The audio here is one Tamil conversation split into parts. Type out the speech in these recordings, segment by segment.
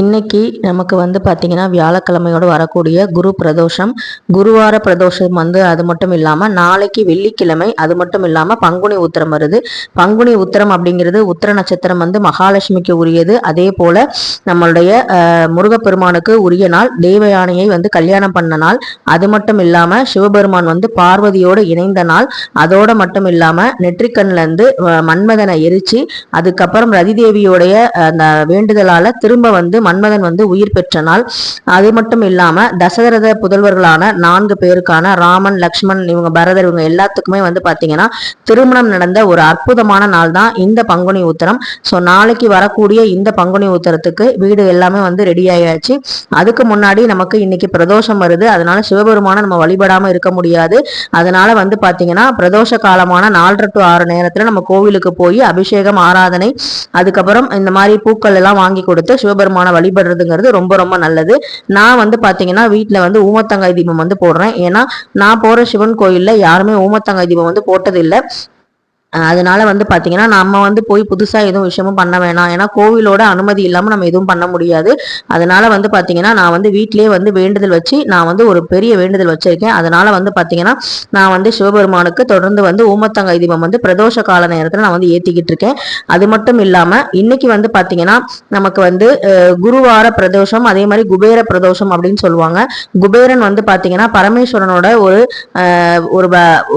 இன்னைக்கு நமக்கு வந்து பார்த்திங்கன்னா வியாழக்கிழமையோடு வரக்கூடிய குரு பிரதோஷம் குருவார பிரதோஷம் வந்து அது மட்டும் இல்லாமல் நாளைக்கு வெள்ளிக்கிழமை அது மட்டும் இல்லாமல் பங்குனி உத்திரம் வருது. பங்குனி உத்திரம் அப்படிங்கிறது உத்திர நட்சத்திரம் வந்து மகாலட்சுமிக்கு உரியது. அதே போல் நம்மளுடைய முருகப்பெருமானுக்கு உரிய நாள் தேவயானையை வந்து கல்யாணம் பண்ண நாள். அது மட்டும் இல்லாமல் சிவபெருமான் வந்து பார்வதியோடு இணைந்த நாள். அதோடு மட்டும் இல்லாமல் நெற்றிக்கண்ணிலேருந்து மன்மதனை எரிச்சு அதுக்கப்புறம் ரதிதேவியோடைய அந்த வேண்டுதலால் திரும்ப வந்து மன்மதன் வந்து உயிர் பெற்ற நாள். அது மட்டும் இல்லாம தசரத புதல்வர்களான நான்கு பேருக்கான ராமன் லக்ஷ்மண் இவங்க பரதர் இவங்க எல்லாத்துக்குமே வந்து பாத்தீங்கன்னா திருமணம் நடந்த ஒரு அற்புதமான நாள் தான் இந்த பங்குனி உத்தரம். ஸோ நாளைக்கு வரக்கூடிய இந்த பங்குனி உத்தரத்துக்கு வீடு எல்லாமே வந்து ரெடி ஆயாச்சு. அதுக்கு முன்னாடி நமக்கு இன்னைக்கு பிரதோஷம் வருது. அதனால சிவபெருமான நம்ம வழிபடாம இருக்க முடியாது. அதனால வந்து பாத்தீங்கன்னா பிரதோஷ காலமான நாலரை டு ஆறு நேரத்துல நம்ம கோவிலுக்கு போய் அபிஷேகம் ஆராதனை அதுக்கப்புறம் இந்த மாதிரி பூக்கள் எல்லாம் வாங்கி கொடுத்து சிவபெருமான வழிபடுறதுங்கிறது ரொம்ப ரொம்ப நல்லது. நான் வந்து பார்த்தீங்கன்னா வீட்டில் வந்து ஊமத்தங்காய் தீபம் வந்து போடுறேன். ஏன்னா நான் போகிற சிவன் கோயிலில் யாருமே ஊமத்தங்காய் தீபம் வந்து போட்டதில்லை. அதனால வந்து பார்த்தீங்கன்னா நம்ம வந்து போய் புதுசாக எதுவும் விஷயமும் பண்ண வேணாம். ஏன்னா கோவிலோட அனுமதி இல்லாமல் நம்ம எதுவும் பண்ண முடியாது. அதனால வந்து பார்த்தீங்கன்னா நான் வந்து வீட்டிலேயே வந்து வேண்டுதல் வச்சு நான் வந்து ஒரு பெரிய வேண்டுதல் வச்சிருக்கேன். அதனால வந்து பார்த்தீங்கன்னா நான் வந்து சிவபெருமானுக்கு தொடர்ந்து வந்து ஊமத்தங்காய் தீபம் வந்து பிரதோஷ கால நேரத்தில் நான் வந்து ஏற்றிக்கிட்டு இருக்கேன் அது மட்டும் இல்லாமல் இன்னைக்கு வந்து பார்த்தீங்கன்னா நமக்கு வந்து குருவார பிரதோஷம் அதே மாதிரி குபேர பிரதோஷம் அப்படின்னு சொல்லுவாங்க. குபேரன் வந்து பார்த்தீங்கன்னா பரமேஸ்வரனோட ஒரு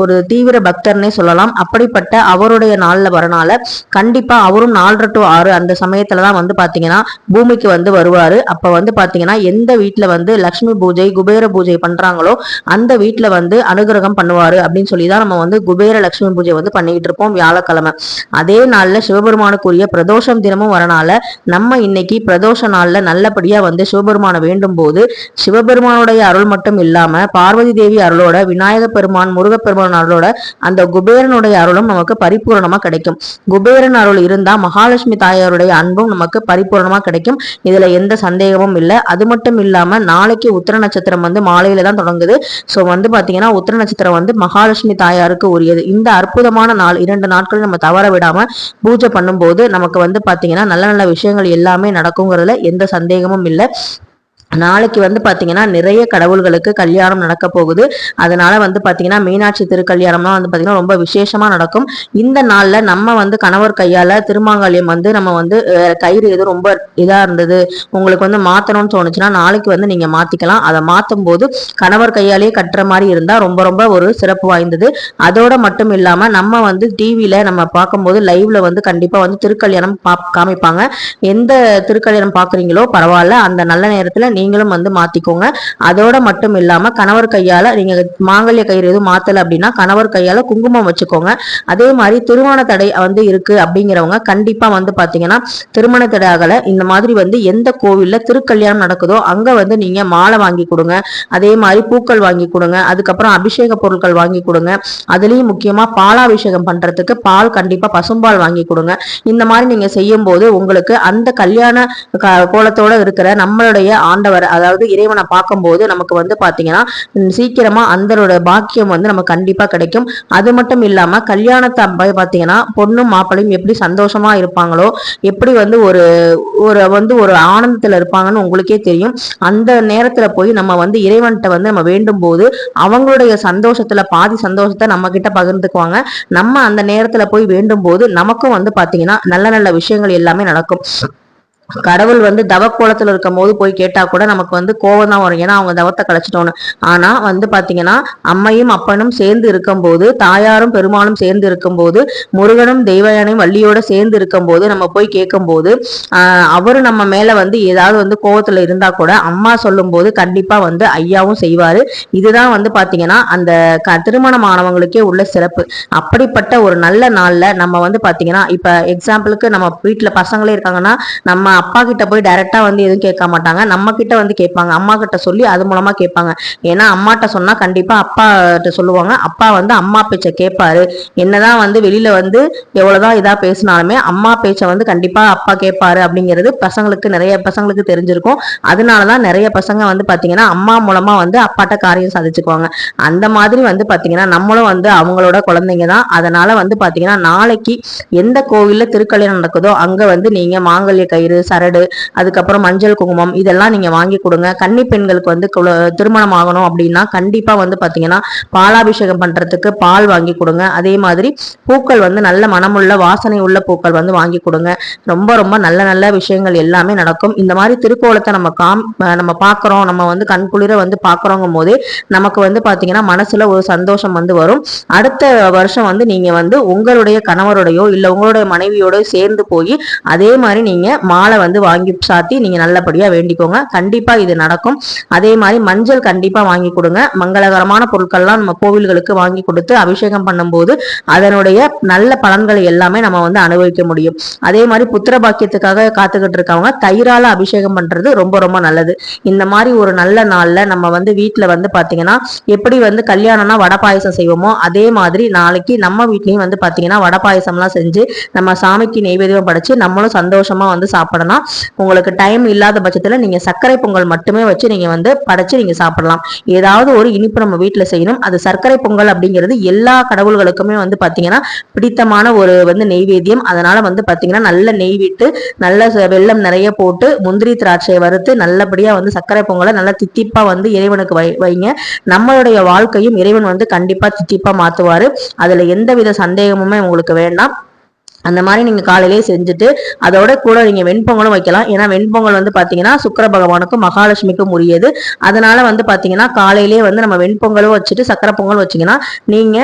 ஒரு தீவிர பக்தர்னே சொல்லலாம். அப்படிப்பட்ட அவருடைய நாளில் வரனால கண்டிப்பாக அவரும் நாலரை டு ஆறு அந்த சமயத்தில் தான் வந்து பார்த்தீங்கன்னா பூமிக்கு வந்து வருவார். அப்போ வந்து பார்த்தீங்கன்னா எந்த வீட்டில் வந்து லக்ஷ்மி பூஜை குபேர பூஜை பண்ணுறாங்களோ அந்த வீட்டில் வந்து அனுகிரகம் பண்ணுவார் அப்படின்னு சொல்லி தான் நம்ம வந்து குபேர லக்ஷ்மி பூஜை வந்து பண்ணிக்கிட்டு இருப்போம் வியாழக்கிழமை. அதே நாளில் சிவபெருமானுக்குரிய பிரதோஷம் தினமும் வரனால நம்ம இன்னைக்கு பிரதோஷ நாளில் நல்லபடியாக வந்து சிவபெருமானை வேண்டும் போது சிவபெருமானுடைய அருள் மட்டும் இல்லாமல் பார்வதி தேவி அருளோட விநாயக பெருமான் முருகப்பெருமான் அருளோட அந்த குபேரனுடைய அருளும் நமக்கு பரிபூர்ணமா கிடைக்கும். குபேரன் அருள் இருந்தா மகாலட்சுமி தாயாருடைய அன்பும் நமக்கு பரிபூர்ணமா கிடைக்கும். இதுல எந்த சந்தேகமும் இல்லை. அது மட்டும் இல்லாம நாளைக்கு உத்திர நட்சத்திரம் வந்து மாலையில தான் தொடங்குது. ஸோ வந்து பாத்தீங்கன்னா உத்திர நட்சத்திரம் வந்து மகாலட்சுமி தாயாருக்கு உரியது. இந்த அற்புதமான நாள் இரண்டு நாட்கள் நம்ம தவற விடாம பூஜை பண்ணும்போது நமக்கு வந்து பாத்தீங்கன்னா நல்ல நல்ல விஷயங்கள் எல்லாமே நடக்குங்கிறதுல எந்த சந்தேகமும் இல்லை. நாளைக்கு வந்து பார்த்தீங்கன்னா நிறைய கடவுள்களுக்கு கல்யாணம் நடக்க போகுது. அதனால வந்து பார்த்தீங்கன்னா மீனாட்சி திருக்கல்யாணம்லாம் வந்து பார்த்தீங்கன்னா ரொம்ப விசேஷமாக நடக்கும். இந்த நாளில் நம்ம வந்து கணவர் கையால் திருமாங்கல்யம் வந்து நம்ம வந்து கயிறு எதுவும் ரொம்ப இதாக இருந்தது உங்களுக்கு வந்து மாற்றணும்னு தோணுச்சுன்னா நாளைக்கு வந்து நீங்கள் மாற்றிக்கலாம் அதை மாற்றும் போது கணவர் கையாலேயே கட்டுற மாதிரி இருந்தால் ரொம்ப ரொம்ப ஒரு சிறப்பு வாய்ந்தது. அதோட மட்டும் இல்லாமல் நம்ம வந்து டிவியில் நம்ம பார்க்கும்போது லைவ்ல வந்து கண்டிப்பாக வந்து திருக்கல்யாணம் பா காமிப்பாங்க. எந்த திருக்கல்யாணம் பார்க்குறீங்களோ பரவாயில்ல. அந்த நல்ல நேரத்தில் நீங்களும் வந்து மாத்திக்கோங்க. அதோட மட்டும் இல்லாம கணவர் கையால நீங்க மாங்கல்ய கயிறு எதுவும் மாத்தல அப்படின்னா கணவர் கையால குங்குமம் வச்சுக்கோங்க. அதே மாதிரி திருமண தடை வந்து இருக்கு அப்படிங்கிறவங்க கண்டிப்பா வந்து பாத்தீங்கன்னா திருமண தடை ஆகல. இந்த மாதிரி வந்து எந்த கோவில்ல திருக்கல்யாணம் நடக்குதோ அங்க வந்து நீங்க மாலை வாங்கி கொடுங்க. அதே மாதிரி பூக்கள் வாங்கி கொடுங்க. அதுக்கப்புறம் அபிஷேக பொருட்கள் வாங்கி கொடுங்க. அதுலயும் முக்கியமா பாலாபிஷேகம் பண்றதுக்கு பால் கண்டிப்பா பசும்பால் வாங்கி கொடுங்க. இந்த மாதிரி நீங்க செய்யும் போது உங்களுக்கு அந்த கல்யாண கோலத்தோட இருக்கிற நம்மளுடைய ஆண்டவர் ஆண்டவர் அதாவது இறைவனை பார்க்கும்போது நமக்கு வந்து பாத்தீங்கன்னா சீக்கிரமா அந்தரோட பாக்கியம் வந்து நமக்கு கண்டிப்பா கிடைக்கும். அது மட்டும் இல்லாம கல்யாணத்தை பார்த்தீங்கன்னா பொண்ணும் மாப்பிளையும் எப்படி சந்தோஷமா இருப்பாங்களோ எப்படி வந்து ஒரு ஒரு வந்து ஒரு ஆனந்தத்துல இருப்பாங்கன்னு உங்களுக்கே தெரியும். அந்த நேரத்துல போய் நம்ம வந்து இறைவன்கிட்ட வந்து நம்ம வேண்டும் போது அவங்களுடைய சந்தோஷத்துல பாதி சந்தோஷத்தை நம்ம கிட்ட பகிர்ந்துக்குவாங்க. நம்ம அந்த நேரத்துல போய் வேண்டும் போது நமக்கும் வந்து பாத்தீங்கன்னா நல்ல நல்ல விஷயங்கள் எல்லாமே நடக்கும். கடவுள் வந்து தவக்கோலத்துல இருக்கும் போது போய் கேட்டா கூட நமக்கு வந்து கோவம் தான் வரும். ஏன்னா அவங்க தவத்தை கழிச்சிட்டோன்னு ஆனா வந்து பாத்தீங்கன்னா அம்மையும் அப்பனும் சேர்ந்து இருக்கும்போது தாயாரும் பெருமானும் சேர்ந்து இருக்கும்போது முருகனும் தெய்வயானையும் வள்ளியோட சேர்ந்து இருக்கும்போது நம்ம போய் கேட்கும்போது போது அவரு நம்ம மேல வந்து ஏதாவது வந்து கோவத்துல இருந்தா கூட அம்மா சொல்லும் போது கண்டிப்பா வந்து ஐயாவும் செய்வாரு. இதுதான் வந்து பாத்தீங்கன்னா அந்த திருமணமானவங்களுக்கே உள்ள சிறப்பு. அப்படிப்பட்ட ஒரு நல்ல நாள்ல நம்ம வந்து பாத்தீங்கன்னா இப்ப எக்ஸாம்பிளுக்கு நம்ம வீட்டுல பசங்களே இருக்காங்கன்னா நம்ம அப்பா கிட்ட போய் டைரக்டா வந்து எதுவும் கேட்க மாட்டாங்க. நம்ம கிட்ட வந்து கேட்பாங்க. அம்மா கிட்ட சொல்லி அது மூலமா கேட்பாங்க. ஏன்னா அம்மாட்ட சொன்னா கண்டிப்பா அப்பாட்ட சொல்லுவாங்க. அப்பா வந்து அம்மா பேச்சை கேட்பாரு. என்னதான் வந்து வெளியில வந்து எவ்வளவுதான் இதா பேசினாலுமே அம்மா பேச்சை வந்து கண்டிப்பா அப்பா கேட்பாரு அப்படிங்கிறது பசங்களுக்கு நிறைய பசங்களுக்கு தெரிஞ்சிருக்கும். அதனாலதான் நிறைய பசங்க வந்து பாத்தீங்கன்னா அம்மா மூலமா வந்து அப்பாட்ட காரியம் சாதிச்சுக்குவாங்க. அந்த மாதிரி வந்து பாத்தீங்கன்னா நம்மளும் வந்து அவங்களோட குழந்தைங்க தான் அதனால வந்து பாத்தீங்கன்னா நாளைக்கு எந்த கோவில்ல திருக்கல்யாணம் நடக்குதோ அங்க வந்து நீங்க மாங்கல்ய கயிறு சரடு அதுக்கப்புறம் மஞ்சள் குங்குமம் இதெல்லாம் நீங்க வாங்கி கொடுங்க. கன்னி பெண்களுக்கு வந்து குல- திருமணம் ஆகணும் அப்படின்னா கண்டிப்பா வந்து பாத்தீங்கன்னா பாலாபிஷேகம் பண்றதுக்கு பால் வாங்கி கொடுங்க. அதே மாதிரி பூக்கள் வந்து நல்ல மனமுள்ள வாசனை உள்ள பூக்கள் வந்து வாங்கி கொடுங்க. ரொம்ப ரொம்ப நல்ல நல்ல விஷயங்கள் எல்லாமே நடக்கும். இந்த மாதிரி திருக்கோலத்தை நம்ம காம் நம்ம பார்க்குறோம் நம்ம வந்து கண்குளிர வந்து பார்க்குறோங்கும் போதே நமக்கு வந்து பாத்தீங்கன்னா மனசுல ஒரு சந்தோஷம் வந்து வரும். அடுத்த வருஷம் வந்து நீங்க வந்து உங்களுடைய கணவரோடையோ இல்ல உங்களுடைய மனைவியோட சேர்ந்து போய் அதே மாதிரி நீங்க மாலை வந்து வாங்கி சாத்தி நீங்க நல்லபடியா வேண்டிக்கோங்க. கண்டிப்பா இது நடக்கும். அதே மாதிரி மஞ்சள் கண்டிப்பா வாங்கி கொடுங்க. மங்களகரமான பொருட்கள்லாம் நம்ம கோவில்களுக்கு வாங்கி கொடுத்து அபிஷேகம் பண்ணும்போது அதனுடைய நல்ல பலன்களை எல்லாமே நம்ம வந்து அனுபவிக்க முடியும். அதே மாதிரி புத்திர பாக்கியத்துக்காக காத்துக்கிட்டு இருக்கவங்க தயிரால அபிஷேகம் பண்றது ரொம்ப ரொம்ப நல்லது. இந்த மாதிரி ஒரு நல்ல நாள்ல நம்ம வந்து வீட்டில் வந்து பாத்தீங்கன்னா எப்படி வந்து கல்யாணம்னா வடை பாயசம் செய்வோமோ அதே மாதிரி நாளைக்கு நம்ம வீட்லயும் வந்து பாத்தீங்கன்னா வடை பாயசம்லாம் செஞ்சு நம்ம சாமிக்கு நெய்வேதியம் படைச்சு நம்மளும் சந்தோஷமா வந்து சாப்பிடலாம் உங்களுக்கு டைம் இல்லாத பட்சத்துல நீங்க சர்க்கரை பொங்கல் மட்டுமே வச்சு நீங்கள் வந்து படைச்சு நீங்கள் சாப்பிடலாம். ஏதாவது ஒரு இனிப்பு நம்ம வீட்டில் செய்யணும். அது சர்க்கரை பொங்கல் அப்படிங்கிறது எல்லா கடவுள்களுக்குமே வந்து பார்த்தீங்கன்னா பிடித்தமான ஒரு வந்து நெய்வேத்தியம். அதனால் வந்து பார்த்தீங்கன்னா நல்ல நெய் விட்டு நல்ல வெள்ளம் நிறைய போட்டு முந்திரி திராட்சையை வறுத்து நல்லபடியாக வந்து சர்க்கரை பொங்கலை நல்லா தித்திப்பாக வந்து இறைவனுக்கு வை வைங்க. நம்மளுடைய வாழ்க்கையும் இறைவன் வந்து கண்டிப்பாக தித்திப்பாக மாற்றுவார் அதில் எந்தவித சந்தேகமுமே உங்களுக்கு வேண்டாம். அந்த மாதிரி நீங்க காலையிலேயே செஞ்சுட்டு அதோட கூட நீங்க வெண்பொங்கலும் வைக்கலாம். ஏன்னா வெண்பொங்கல் வந்து பாத்தீங்கன்னா சுக்கிர பகவானுக்கும் மகாலட்சுமிக்கும் உரியது. அதனால வந்து பாத்தீங்கன்னா காலையிலேயே வந்து நம்ம வெண்பொங்கலும் வச்சுட்டு சக்கரை பொங்கல் வச்சீங்கன்னா நீங்க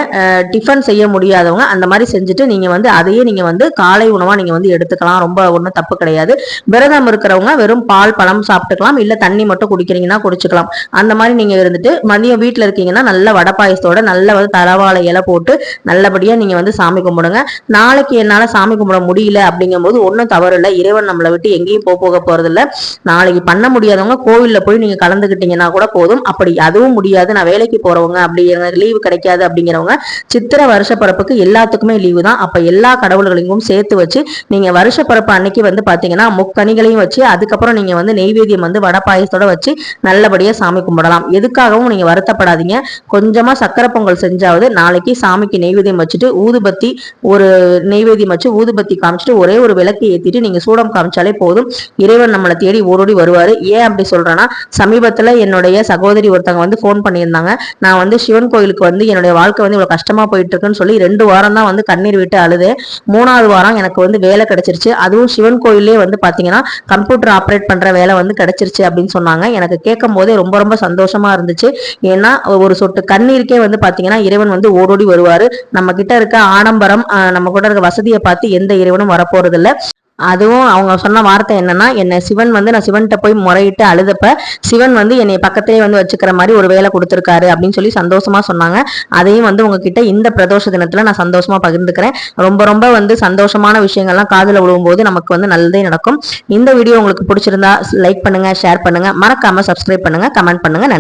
டிஃபன் செய்ய முடியாதவங்க அந்த மாதிரி செஞ்சுட்டு நீங்க வந்து அதையே நீங்க வந்து காலை உணவா நீங்க வந்து எடுத்துக்கலாம். ரொம்ப ஒன்றும் தப்பு கிடையாது. விரதம் இருக்கிறவங்க வெறும் பால் பழம் சாப்பிட்டுக்கலாம். இல்ல தண்ணி மட்டும் குடிக்கிறீங்கன்னா குடிச்சுக்கலாம். அந்த மாதிரி நீங்க இருந்துட்டு மதியம் வீட்டில் இருக்கீங்கன்னா நல்ல வடை பாயசத்தோட நல்ல வந்து தலவாழை இலை போட்டு நல்லபடியா நீங்க வந்து சாமி கும்பிடுங்க. நாளைக்கு என்னால சாமி கும்பிட முடியல அப்படிங்கும்போது ஒன்றும் தவறு இல்லை இறைவன் நம்மளை விட்டு எங்கேயும் போக போக போறதில்ல. நாளைக்கு பண்ண முடியாதவங்க கோவில்ல போய் நீங்க கலந்துக்கிட்டீங்கன்னா கூட போதும். அப்படி அதுவும் முடியாது. நான் வேலைக்கு போறவங்க அப்படி லீவு கிடைக்காது அப்படிங்கிறவங்க சித்திரை வருஷ பிறப்புக்கு எல்லாத்துக்குமே லீவு தான். அப்ப எல்லா கடவுள்களையும் சேர்த்து வச்சு நீங்க வருஷ பிறப்பு அன்னைக்கு வந்து பாத்தீங்கன்னா முக்கணிகளையும் வச்சு அதுக்கப்புறம் நீங்க வந்து நெய்வேதியம் வந்து வடை பாயசத்தோட வச்சு நல்லபடியா சாமி கும்பிடலாம். எதுக்காகவும் நீங்க வருத்தப்படாதீங்க. கொஞ்சமா சக்கரை பொங்கல் செஞ்சாவது நாளைக்கு சாமிக்கு நெய்வேதியம் வச்சுட்டு ஊதுபத்தி ஒரு நெய்வேதியம் வச்சு ஊதுபத்தி காமிச்சிட்டு ஒரே ஒரு விளக்கு ஏத்திட்டு நீங்க சூடம் காமிச்சாலே போதும். இறைவன் நம்மளை தேடி ஓடோடி வருவாரு. ஏன் அப்படி சொல்றேன்னா சமீபத்துல என்னுடைய சகோதரி ஒருத்தவங்க வந்து ஃபோன் பண்ணியிருந்தாங்க. நான் வந்து சிவன் கோயிலுக்கு வந்து என்னுடைய வாழ்க்கை வந்து இவ்வளவு கஷ்டமா போயிட்டு இருக்குன்னு சொல்லி ரெண்டு வாரம் தான் வந்து கண்ணீர் விட்டு அழுது மூணாவது வாரம் எனக்கு வந்து வேலை கிடைச்சிருச்சு. அதுவும் சிவன் கோயிலே வந்து பாத்தீங்கன்னா கம்ப்யூட்டர் ஆப்ரேட் பண்ற வேலை வந்து கிடைச்சிருச்சு அப்படின்னு சொன்னாங்க. எனக்கு கேட்கும் போதே ரொம்ப ரொம்ப சந்தோஷமா இருந்துச்சு. ஏன்னா ஒரு சொட்டு கண்ணீருக்கே வந்து பாத்தீங்கன்னா இறைவன் வந்து ஓடோடி வருவாரு. நம்ம கிட்ட இருக்க ஆடம்பரம் நம்ம கூட இருக்க வசதியை பார்த்து எந்த இறைவனும் வரப்போறது இல்ல அதுவும் அவங்க சொன்ன வார்த்தை என்னன்னா என்னை சிவன் வந்து நான் சிவன்கிட்ட போய் முறையிட்டு அழுதப்ப சிவன் வந்து என்னை பக்கத்திலே வந்து வச்சுக்கிற மாதிரி ஒரு வேலை கொடுத்துருக்காரு அப்படின்னு சொல்லி சந்தோஷமா சொன்னாங்க. அதையும் வந்து உங்ககிட்ட இந்த பிரதோஷ தினத்துல நான் சந்தோஷமா பகிர்ந்துக்கிறேன். ரொம்ப ரொம்ப வந்து சந்தோஷமான விஷயங்கள்லாம் காதில் விழும்போது நமக்கு வந்து நல்லதே நடக்கும். இந்த வீடியோ உங்களுக்கு பிடிச்சிருந்தா லைக் பண்ணுங்க ஷேர் பண்ணுங்க. மறக்காம சப்ஸ்கிரைப் பண்ணுங்க கமெண்ட் பண்ணுங்க. நன்றி.